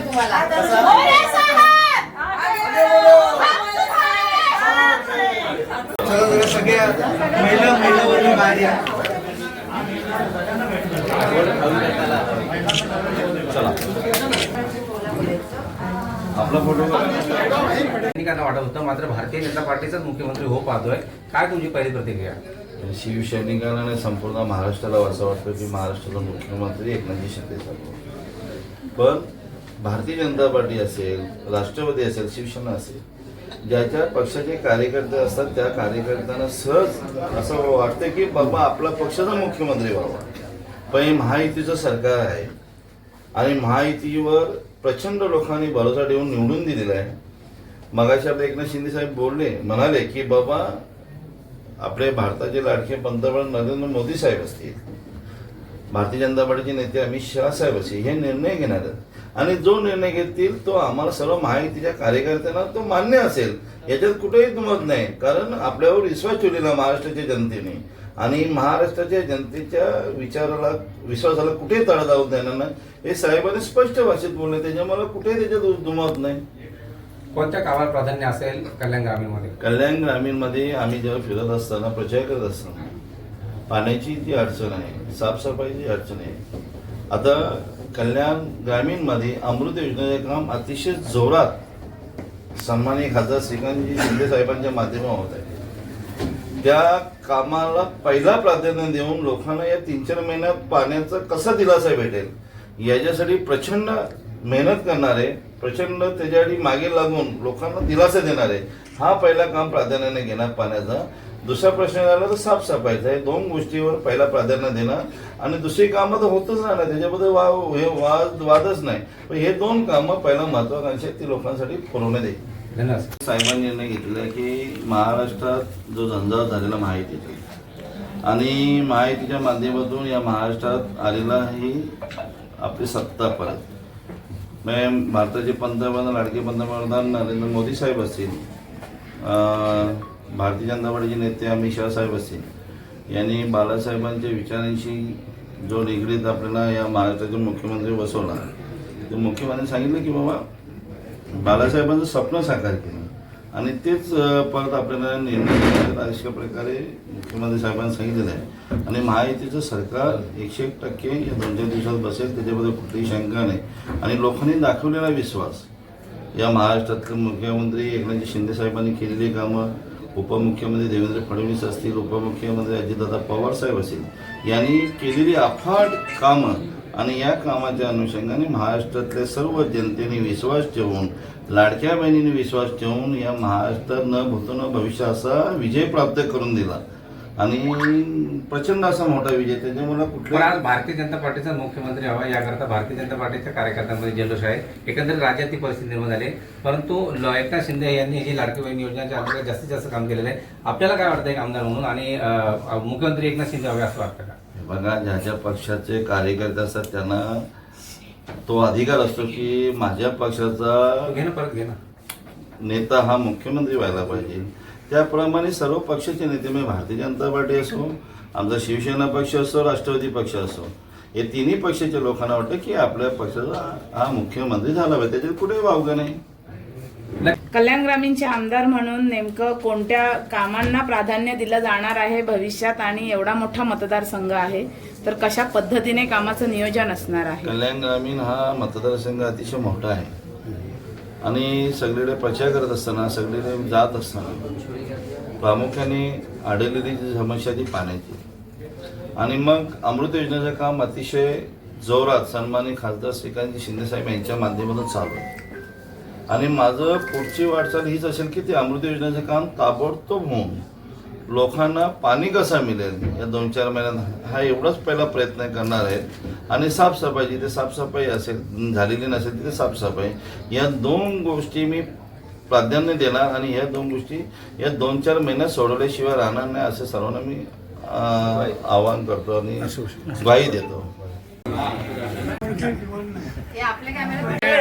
तुम्हाला. मोरे साहेब! चला जरा सगळ्या महिला महिला वर्ग बाहेर या. आपला फोटो सैनिकांना वाटत होतं मात्र भारतीय जनता पार्टीचाच मुख्यमंत्री हो पाहतोय. काय तुमची पहिली प्रतिक्रिया? शिवसैनिकांना आणि संपूर्ण महाराष्ट्राला असं वाटतं की महाराष्ट्राचा मुख्यमंत्री एकनाथजी शिंदे साहेब. पण भारतीय जनता पार्टी असेल राष्ट्रवादी असेल शिवसेना असेल ज्याच्या पक्षाचे कार्यकर्ते असतात त्या कार्यकर्त्यांना सहज असं वाटतं की बाबा आपला पक्षाचा मुख्यमंत्री व्हावा. पण हे महायुतीचं सरकार आहे आणि महायुतीवर प्रचंड लोकांनी भरोसा ठेवून निवडून दिलेला आहे. मगाशी आपले एकनाथ शिंदे साहेब बोलले म्हणाले की बाबा आपले भारताचे लाडके पंतप्रधान नरेंद्र मोदी साहेब असतील. भारतीय जनता पार्टीचे नेते अमित शहा साहेब असतील हे निर्णय घेणार आहेत. आणि जो निर्णय घेतील तो आम्हाला सर्व महायुतीच्या कार्यकर्त्यांना तो मान्य असेल. याच्यात कुठेही दुमत नाही कारण आपल्यावर विश्वास ठेवलेला महाराष्ट्राच्या जनतेने. आणि महाराष्ट्राच्या जनतेच्या विचाराला विश्वासाला कुठे तडा जाऊ देणार नाही. हे साहेबांनी स्पष्ट भाषेत बोलले त्याच्यामुळे कुठेही त्याच्यात दुमत नाही. कोणत्या कामाला प्राधान्य असेल कल्याण ग्रामीणमध्ये? कल्याण ग्रामीणमध्ये आम्ही जेव्हा फिरत असताना प्रचार करत असताना पाण्याची जी अडचण आहे साफसफाईची अडचण आहे. आता कल्याण ग्रामीणमध्ये अमृत योजनेचे काम अतिशय जोरात सन्माननीय खासदार श्रीकांतजी शिंदे साहेबांच्या माध्यमावर होत आहे. त्या कामाला पहिला प्राधान्य देऊन लोकांना या तीन चार महिन्यात पाण्याचा कसा दिलासा भेटेल याच्यासाठी प्रचंड मेहनत करणारे प्रचंड त्याच्यासाठी मागे लागून लोकांना दिलासा देणारे हा पहिला काम प्राधान्याने घेणार पाण्याचा. दुसरा प्रश्न झाला तर साफसफाईचा हे दोन गोष्टीवर पहिला प्राधान्य देणार. आणि दुसरी कामं तर होतच राहणार. त्याच्याबद्दल वा हे वाद वादच नाही. पण हे दोन कामं पहिला महत्वाकांक्षी ती लोकांसाठी पुरवण्यात येईल साहेबांनी निर्णय घेतलेला आहे की महाराष्ट्रात जो झंझावात झालेला महायुतीचा आणि महायुतीच्या माध्यमातून या महाराष्ट्रात आलेला ही आपली सत्ता परत. मॅम भारताचे पंतप्रधान लाडके पंतप्रधान नरेंद्र मोदी साहेब असतील. भारतीय जनता पार्टीचे नेते अमित शहा साहेब असतील. यांनी बाळासाहेबांच्या विचारांशी जो निगडीत आपल्याला या महाराष्ट्राचे मुख्यमंत्री बसवला ते मुख्यमंत्र्यांनी सांगितलं की बाबा बाळासाहेबांचं स्वप्न साकार केलं. आणि तेच परत आपल्याला निर्णय अशा प्रकारे मुख्यमंत्री साहेबांनी सांगितलेलं आहे. आणि महायुतीचं सरकार एकशे एक टक्के या दोन चार दिवसात बसेल त्याच्याबद्दल कुठलीही शंका नाही. आणि लोकांनी दाखवलेला विश्वास. या महाराष्ट्रातले मुख्यमंत्री एकनाथजी शिंदे साहेबांनी केलेली कामं उपमुख्यमंत्री देवेंद्र फडणवीस असतील उपमुख्यमंत्री अजितदादा पवार साहेब असतील यांनी केलेली अफाट कामं आणि या कामाच्या अनुषंगाने महाराष्ट्रातल्या सर्व जनतेने विश्वास ठेवून लाडक्या बहिणीने विश्वास ठेवून या महाराष्ट्रात न भूतून न भविष्य असा विजय प्राप्त करून दिला. आणि प्रचंड असा मोठा विजय त्याच्यामुळे कुठला आज भारतीय जनता पार्टीचा मुख्यमंत्री हवा याकरता भारतीय जनता पार्टीच्या कार्यकर्त्यांमध्ये जल्लोष आहे. एकंदरीत राज्यात ती परिस्थिती निर्माण झाली परंतु ल- एकनाथ शिंदे यांनी ही लाडकी बहीण योजनेच्या अंतर्गत जास्तीत जास्त काम केलेलं आहे. आपल्याला काय वाटतं आमदार म्हणून? आणि मुख्यमंत्री एकनाथ शिंदे हवे असं वाटतं का? बघा ज्या ज्या पक्षाचे कार्यकर्ते असतात त्यांना तो अधिकार असतो की माझ्या पक्षाचा घे ना परत घे ना. नेता हा मुख्यमंत्री व्हायला पाहिजे. त्याप्रमाणे सर्व पक्षाचे नेते म्हणजे भारतीय जनता पार्टी असो आमचा शिवसेना पक्ष असो राष्ट्रवादी पक्ष असो हे तिन्ही पक्षाच्या लोकांना वाटतं की आपल्या पक्षाचा हा मुख्यमंत्री झाला पाहिजे त्याच्यात कुठेही वावगं नाही. कल्याण ग्रामीणचे आमदार म्हणून नेमकं कोणत्या कामांना प्राधान्य दिलं जाणार आहे भविष्यात आणि एवढा मोठा मतदारसंघ आहे तर कशा पद्धतीने कामाचं नियोजन असणार आहे? कल्याण ग्रामीण हा मतदारसंघ अतिशय मोठा आहे. आणि सगळीकडे प्रचार करत असताना सगळीकडे जात असताना प्रामुख्याने आढळलेली जी समस्या ती पाण्याची आणि मग अमृत योजनेचं काम अतिशय जोरात सन्मानित खासदार श्रीकांत शिंदेसाहेब यांच्या माध्यमातून चालू आहे. आणि माझं पुढची वाटचाल हीच असेल की ते अमृत योजनेचं काम ताबडतोब होऊन लोकांना पाणी कसं मिळेल या दोन चार महिन्यात हा एवढाच पहिला प्रयत्न करणार आहे आणि साफसफाई जिथे साफसफाई असेल झालेली नसेल तिथे साफसफाई. या दोन गोष्टी मी प्राधान्य देणार आणि या दोन गोष्टी या दोन चार महिन्यात सोडवल्याशिवाय राहणार नाही असं सर्वांना मी आवाहन करतो आणि ग्वाही देतो.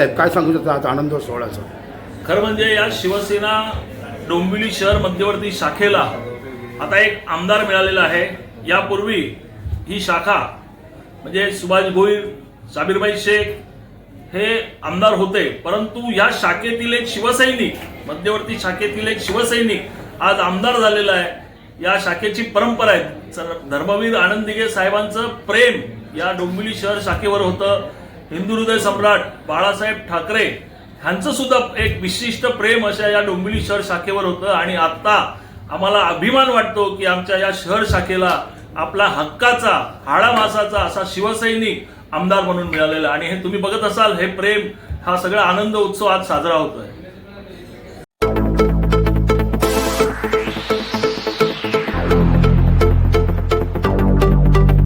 साहेब काय सांगू शकता? आज आनंद सोहळ्याचा. खरं म्हणजे या शिवसेना डोंबिवली शहर मध्यवर्ती शाखेला आता एक आमदार मिळालेला आहे. यापूर्वी ही शाखा म्हणजे सुभाष भोईर साबीरबाई शेख हे आमदार होते. परंतु या शाखेतील एक शिवसैनिक मध्यवर्ती शाखेतील एक शिवसैनिक आज आमदार झालेला आहे. या शाखेची परंपरा आहे. सर धर्मवीर आनंद साहेबांचं प्रेम या डोंबिवली शहर शाखेवर होतं. हिंदू हृदय सम्राट बाळासाहेब ठाकरे ह्यांचं सुद्धा एक विशिष्ट प्रेम अशा या डोंबिवली शहर शाखेवर होतं आणि आता आम्हाला अभिमान वाटतो की आमच्या या शहर शाखेला आपला हक्काचा हाडामासाचा असा शिवसैनिक आमदार म्हणून मिळालेला आणि हे तुम्ही बघत असाल हे प्रेम हा सगळा आनंद उत्सव आज साजरा होतोय.